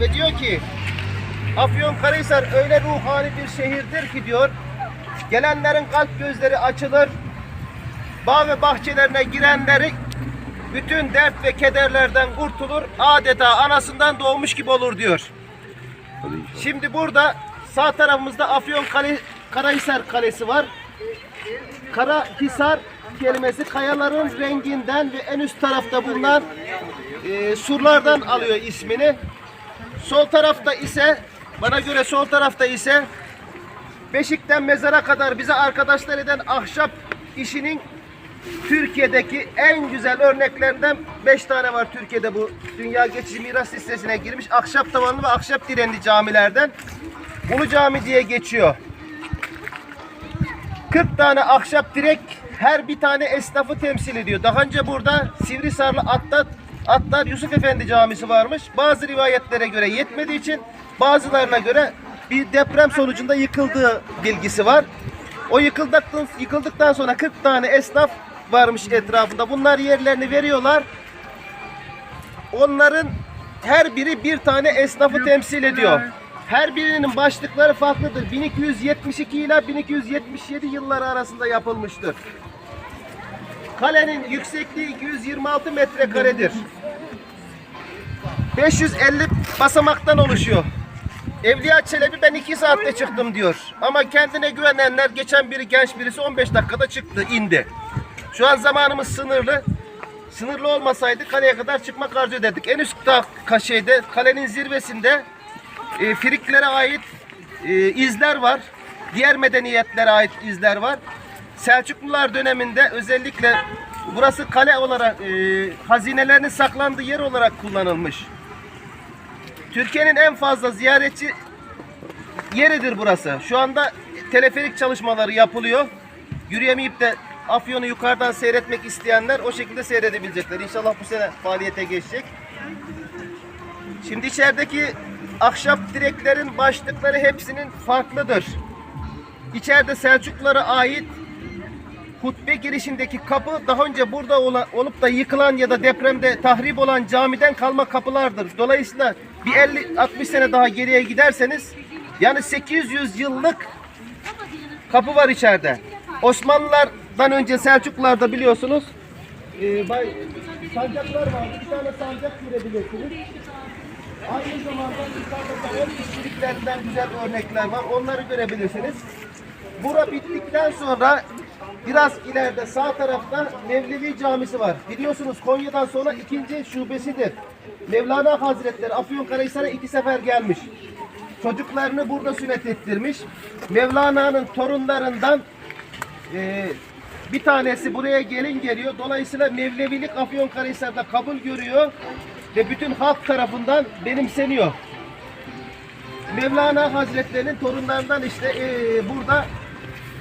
ve diyor ki Afyonkarahisar öyle ruhani bir şehirdir ki diyor gelenlerin kalp gözleri açılır bağ ve bahçelerine girenleri bütün dert ve kederlerden kurtulur adeta anasından doğmuş gibi olur diyor. Şimdi burada sağ tarafımızda Afyon Kale, Karahisar Kalesi var. Karahisar kelimesi kayaların renginden ve en üst tarafta bulunan e, surlardan alıyor ismini. Sol tarafta ise bana göre sol tarafta ise Beşik'ten mezara kadar bize arkadaşlar eden ahşap işinin Türkiye'deki en güzel örneklerinden 5 tane var Türkiye'de bu Dünya Geçici Miras listesine girmiş ahşap tavanlı ve ahşap direnli camilerden. Ulu Cami diye geçiyor. 40 tane ahşap direk her bir tane esnafı temsil ediyor. Daha önce burada Sivrisarlı Attat, Attar Yusuf Efendi Camisi varmış. Bazı rivayetlere göre yetmediği için bazılarına göre bir deprem sonucunda yıkıldığı bilgisi var. O yıkıldıktan, yıkıldıktan sonra 40 tane esnaf varmış etrafında. Bunlar yerlerini veriyorlar. Onların her biri bir tane esnafı temsil ediyor. Her birinin başlıkları farklıdır. 1272 ile 1277 yılları arasında yapılmıştır. Kalenin yüksekliği 226 metrekaredir. 550 basamaktan oluşuyor. Evliya Çelebi ben 2 saatte çıktım diyor. Ama kendine güvenenler geçen biri genç birisi 15 dakikada çıktı indi. Şu an zamanımız sınırlı. Sınırlı olmasaydı kaleye kadar çıkmak arzu ederdik. En üst şeyde kalenin zirvesinde e, Friklere ait e, izler var. Diğer medeniyetlere ait izler var. Selçuklular döneminde özellikle burası kale olarak e, hazinelerin saklandığı yer olarak kullanılmış. Türkiye'nin en fazla ziyaretçi yeridir burası. Şu anda teleferik çalışmaları yapılıyor. Yürüyemeyip de Afyon'u yukarıdan seyretmek isteyenler o şekilde seyredebilecekler. İnşallah bu sene faaliyete geçecek. Şimdi içerideki ahşap direklerin başlıkları hepsinin farklıdır. İçeride Selçuklulara ait hutbe girişindeki kapı daha önce burada olup da yıkılan ya da depremde tahrip olan camiden kalma kapılardır. Dolayısıyla bir 50-60 sene daha geriye giderseniz yani 800 yıllık kapı var içeride. Osmanlılardan önce Selçuklularda biliyorsunuz e, bay, sancaklar vardı. Bir tane sancak görebilirsiniz. Aynı zamanda yukarıda da el işçiliklerinden güzel örnekler var. Onları görebilirsiniz. Bura bittikten sonra biraz ileride sağ tarafta Mevlevi Camisi var. Biliyorsunuz Konya'dan sonra ikinci şubesidir. Mevlana Hazretleri Afyonkarahisar'a iki sefer gelmiş. Çocuklarını burada sünnet ettirmiş. Mevlana'nın torunlarından e, bir tanesi buraya gelin geliyor. Dolayısıyla Mevlevilik Afyonkarahisar'da kabul görüyor ve bütün halk tarafından benimseniyor. Mevlana Hazretlerinin torunlarından işte e, burada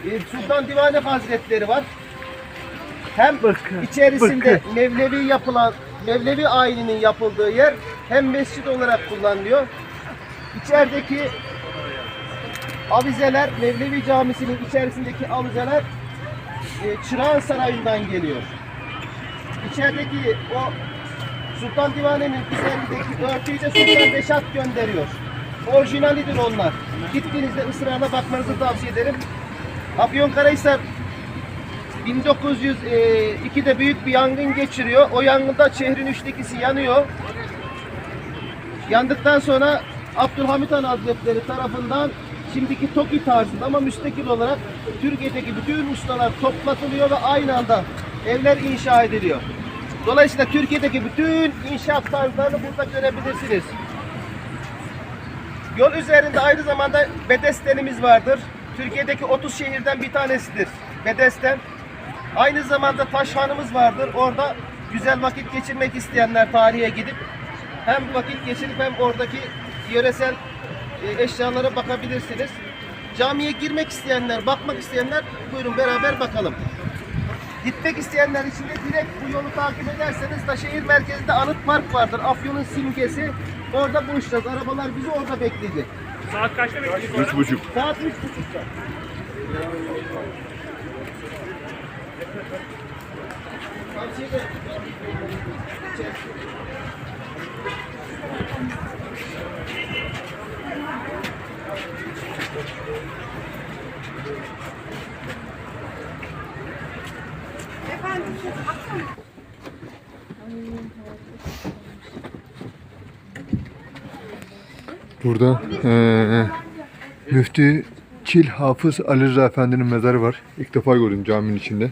e, Sultan Divani Hazretleri var. Hem içerisinde Mevlevi yapılan Mevlevi ayininin yapıldığı yer hem mescit olarak kullanılıyor. İçerideki avizeler Mevlevi Camisi'nin içerisindeki avizeler e, Çırağan Sarayı'ndan geliyor. İçerideki o Sultan Divane'nin üzerindeki örtüyü de Sultan Reşat gönderiyor. Orijinalidir onlar. Gittiğinizde ısrarla bakmanızı tavsiye ederim. Afyonkarahisar 1902'de büyük bir yangın geçiriyor. O yangında şehrin üçte ikisi yanıyor. Yandıktan sonra Abdülhamit Han Hazretleri tarafından şimdiki TOKİ tarzında ama müstakil olarak Türkiye'deki bütün ustalar toplatılıyor ve aynı anda evler inşa ediliyor. Dolayısıyla Türkiye'deki bütün inşaat tarzlarını burada görebilirsiniz. Yol üzerinde aynı zamanda Bedesten'imiz vardır. Türkiye'deki 30 şehirden bir tanesidir Bedesten. Aynı zamanda Taşhan'ımız vardır. Orada güzel vakit geçirmek isteyenler tarihe gidip hem vakit geçirip hem oradaki yöresel e, eşyalara bakabilirsiniz. Camiye girmek isteyenler, bakmak isteyenler buyurun beraber bakalım. Gitmek isteyenler için de direkt bu yolu takip ederseniz da şehir merkezinde anıt park vardır. Afyon'un simgesi. Orada buluşacağız. Arabalar bizi orada bekleyecek. Saat kaçta bekliyorsunuz? Üç buçuk. Saat üç buçukta. Burada e, müftü Çil Hafız Ali Rıza Efendi'nin mezarı var. İlk defa gördüm caminin içinde.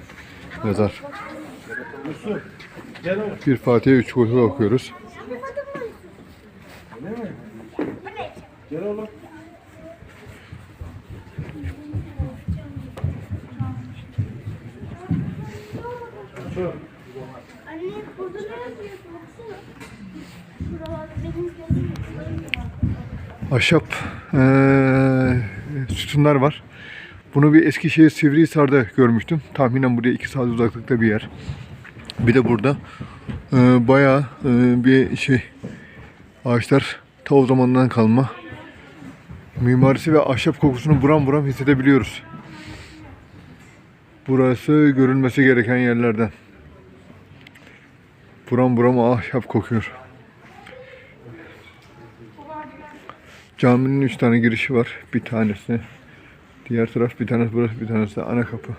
Mezar. Bir Fatiha, üç Kulhu okuyoruz. Anne burada ne yapıyorsun? Baksana. Şuralarda Ahşap eee, sütunlar var. Bunu bir Eskişehir Sivrihisar'da görmüştüm. Tahminen buraya iki saat uzaklıkta bir yer. Bir de burada eee bayağı eee, bir şey ağaçlar ta o zamandan kalma. Mimarisi ve ahşap kokusunu buram buram hissedebiliyoruz. Burası görülmesi gereken yerlerden. Buram buram ahşap kokuyor. Caminin üç tane girişi var. Bir tanesi diğer taraf, bir tanesi burası, bir tanesi de ana kapı.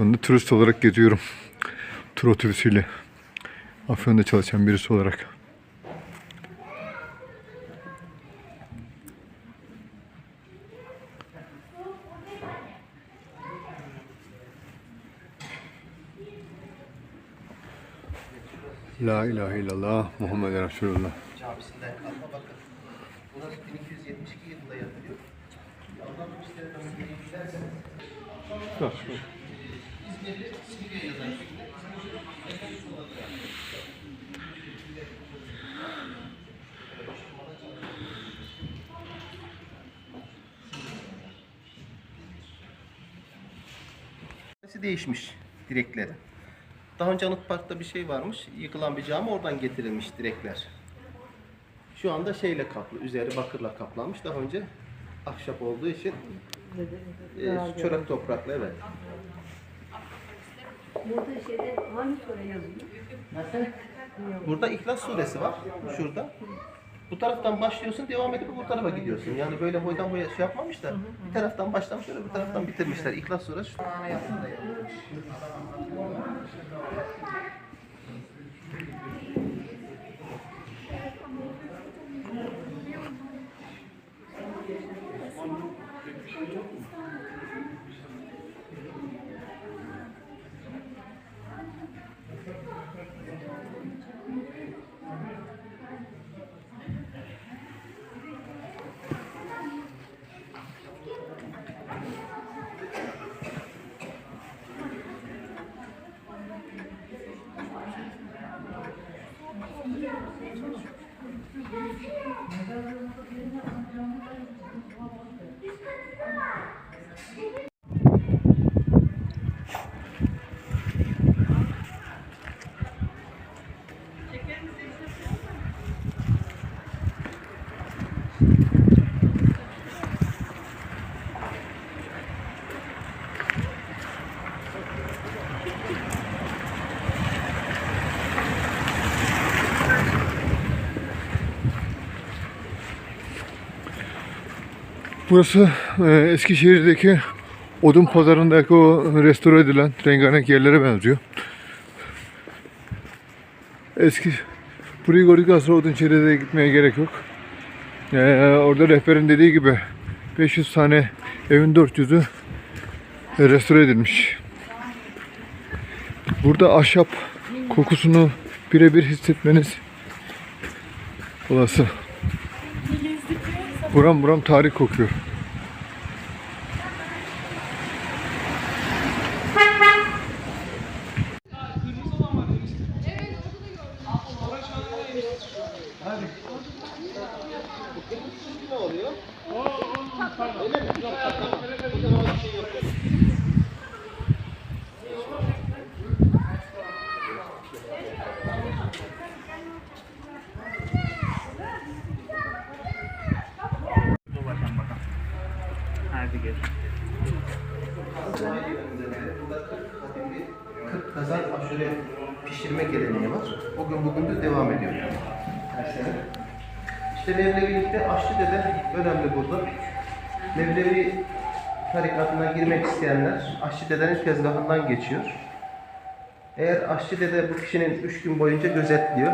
Afyon'da turist olarak geziyorum. Tur otobüsüyle. Afyon'da çalışan birisi olarak. La ilahe illallah Muhammed Resulullah. Camisinden kalma bakın. Burası 1272 yılında yapılıyor. Allah'ın işlerinden biri giderseniz Değişmiş direkleri. Daha önce Anıt Park'ta bir şey varmış. Yıkılan bir cami oradan getirilmiş direkler. Şu anda şeyle kaplı, üzeri bakırla kaplanmış. Daha önce ahşap olduğu için e, çörek toprakla evet. Burada şeyde hangi sure yazıyor? Nasıl? Burada İhlas suresi var. Şurada. Bu taraftan başlıyorsun, devam edip bu tarafa gidiyorsun. Yani böyle boydan boya şey yapmamış da bir taraftan başlamış, öyle bir taraftan bitirmişler. İhlas suresi. Burası e, Eskişehir'deki odun pazarındaki o restore edilen rengarenk yerlere benziyor. Eski burayı gördükten sonra Odunçeri'ye gitmeye gerek yok. E, orada rehberin dediği gibi 500 tane evin 400'ü restore edilmiş. Burada ahşap kokusunu birebir hissetmeniz olası. Buram buram tarih kokuyor. Ne oluyor? aşure pişirme geleneği var. O gün bugündür devam ediyor. Her sene. İşte Mevlevilikte aşçı dede önemli burada. Mevlevi tarikatına girmek isteyenler aşçı dedenin tezgahından geçiyor. Eğer aşçı dede bu kişinin üç gün boyunca gözetliyor.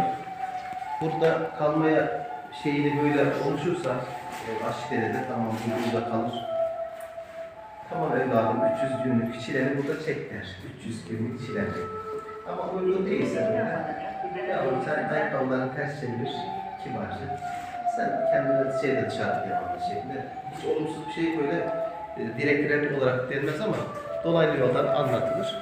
Burada kalmaya şeyini böyle oluşursa e, aşçı dede de tamam bu burada kalır. Tamam evladım 300 günlük çileni burada çek der. 300 günlük çile. Ama uygun değilse böyle. Yavrum sen ayakkabılarını ters çevir. Kibarca. Sen kendine şey de dışarı yapma şeklinde. Hiç olumsuz bir şey böyle e, direkt rap olarak denmez ama dolaylı yoldan anlatılır.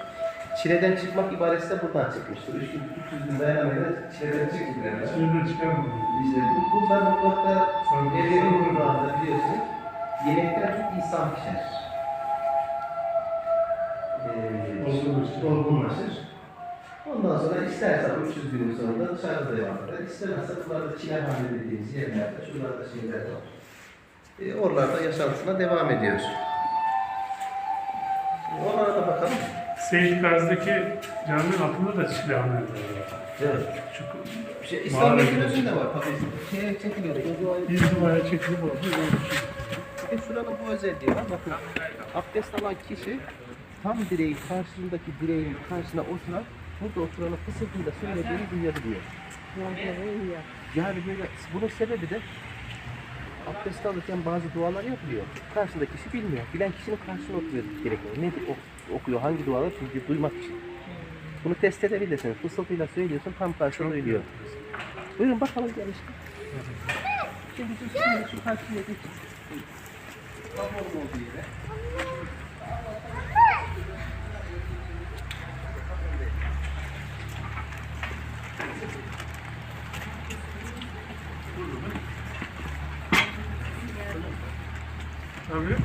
Çileden çıkmak ibaresi de buradan çıkmıştır. 300 300 gün dayanamayınca çileden çıktılar. Şuradan çıkarmadım. İşte bu- buradan mutfakta evlerin mutfağında biliyorsun yemekler çok insan pişer. Ee, Olgunlaşır. Olgunlaşır. Ondan sonra istersen 300 günün sonunda dışarıda devam eder. İstemezse bunlarda çile hane dediğimiz yerlerde, şuralarda şeyler var. Ee, oralarda yaşantısına devam ediyor. Onlara da bakalım. Seyit Gazi'deki caminin altında da çilehane var. Evet. Şu Şey, İstanbul'un gibi. özünde var tabii. Şeye çekiliyor. bir numara çekilip oldu. Bir de şuranın bu özelliği var. Bakın abdest alan kişi tam direğin karşısındaki direğin karşısına oturan burada oturanın fısıltıyla söylediğini duyabiliyor. Yani böyle bunun sebebi de abdest alırken bazı dualar yapılıyor. Karşısındaki kişi bilmiyor. Bilen kişinin karşısına oturuyor direkt. Ne ok- okuyor, hangi dualar çünkü duymak için. Bunu test edebilirsiniz. Fısıltıyla söylüyorsun tam karşısına duyuluyor. Buyurun bakalım gel işte. Şimdi şu, şimdi şu karşıya geç. Babamın olduğu yere. Tabii.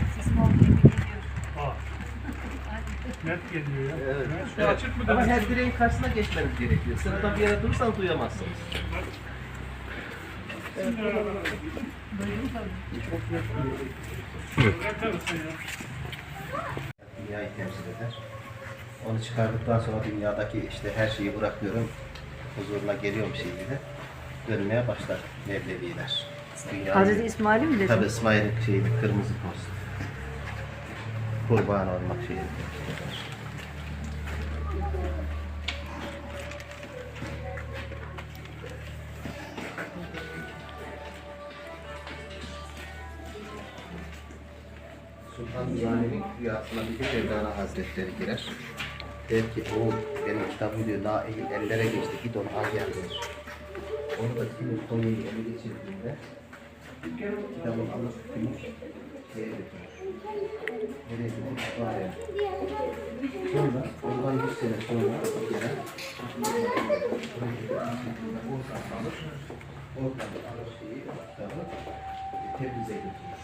Aa. Net geliyor ya. Evet. Şu açık mı Ama her direğin karşısına geçmeniz gerekiyor. Sırada bir yere durursanız duyamazsınız. Ya. Dünyayı temsil eder. Onu çıkardıktan sonra dünyadaki işte her şeyi bırakıyorum. Huzuruna geliyorum şeyiyle. Dönmeye başlar Mevleviler. Hazreti İsmail'i mi Tabi dedin? İsmail'in şeyi kırmızı post. Kurban olmak şeyi. Sultan Nizami'nin rüyasına bir gün Mevlana Hazretleri girer. Der ki oğul benim kitabım diyor daha eğil ellere geçti git onu al gel der. Onu da kimin Konya'yı ele geçirdiğinde kitabı alıp gümüş şeye götürür. Nereye götürür? Kütüphaneye. Sonra ondan 100 sene sonra gelen oradan alır. Oradan alır şeyi, o kitabı Tebriz'e götürür.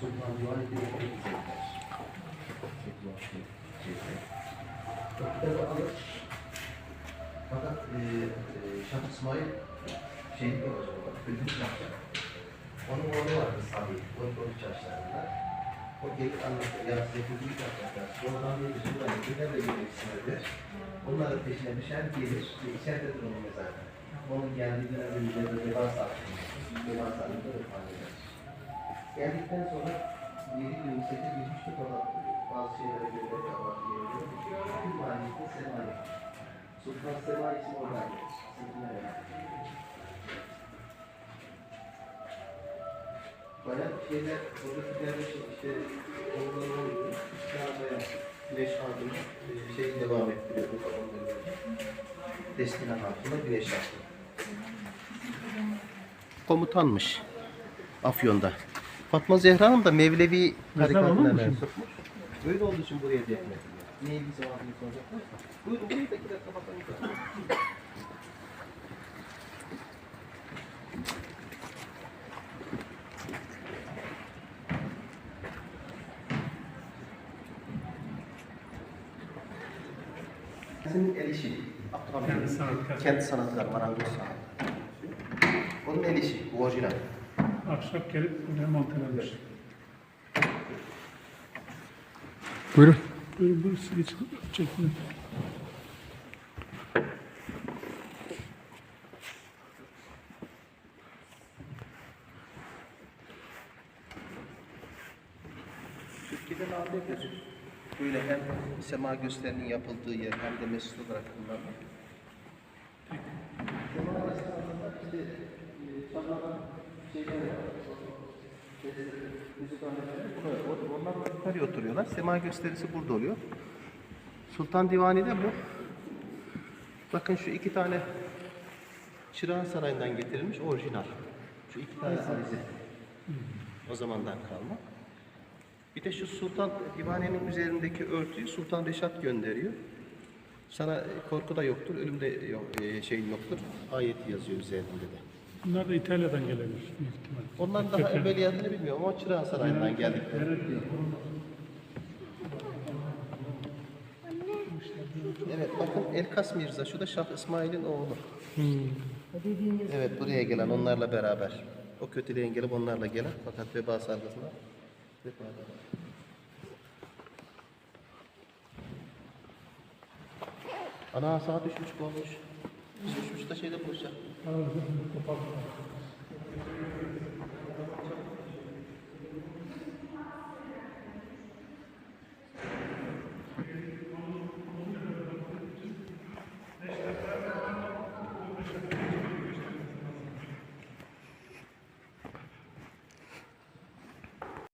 Sultan Edebi Tebriz'e gider. Tebriz'e şeyde. O kitabı alır. Fakat e, e, Şah İsmail şehit olacak orada. Ödül yapacak. Onun oğlu vardı Salih. 12-13 yaşlarında. O gelip anlatır. Ya size kötülük yapacaklar. Sonradan bir bizim buraya kimler de gelmek istediler. Onların peşine düşer gelir. Ve içeridedir onun mezarda. Onun geldiği dönemde üzerinde veba sattı. Veba sattı da eder. Geldikten sonra 7 gün 8 gün 3 olan bazı şeylere göre de geliyor. Sultan gelir. Sırtına verir. Bayağı şeyler, buradakiler işte, işte onların oydu. Daha bayağı Güneş şeyi devam ettiriyordu böyle. Destina Hatun'la Güneş. Komutanmış Afyon'da. Fatma Zehra Hanım da Mevlevi tarikatına mensupmuş. Böyle olduğu için buraya defnediliyor. Ne ilgisi var diye soracaklarsa. Buyurun iki dakika bakalım. Senin el işi. Abdurrahman sanatkar. Kendi sanatlar, marangoz sanatı. Onun el işi, bu orijinal. Ahşap gelip buraya montelenmiş. Buyurun. Böyle burası geçip çektim. Türkiye'de nadir gözüküyor. Böyle hem sema gösterinin yapıldığı yer hem de mesut olarak kullanılıyor. Yukarıya oturuyorlar. Sema gösterisi burada oluyor. Sultan Divani de bu. Bakın şu iki tane Çırağan Sarayı'ndan getirilmiş orijinal. Şu iki tane avize. O zamandan kalma. Bir de şu Sultan Divani'nin üzerindeki örtüyü Sultan Reşat gönderiyor. Sana korku da yoktur, ölüm de yok, e, şeyin yoktur. Ayeti yazıyor üzerinde de. Bunlar da İtalya'dan gelebilir büyük ihtimal. Ondan daha evveliyatını bilmiyorum ama Çırağan Sarayı'ndan geldik. Evet bakın Elkas Mirza, şu da Şah İsmail'in oğlu. Evet buraya gelen onlarla beraber. O kötülüğe gelip onlarla gelen fakat veba salgısına eden. Ana saat üç buçuk olmuş. Biz üç buçukta şeyde buluşacak.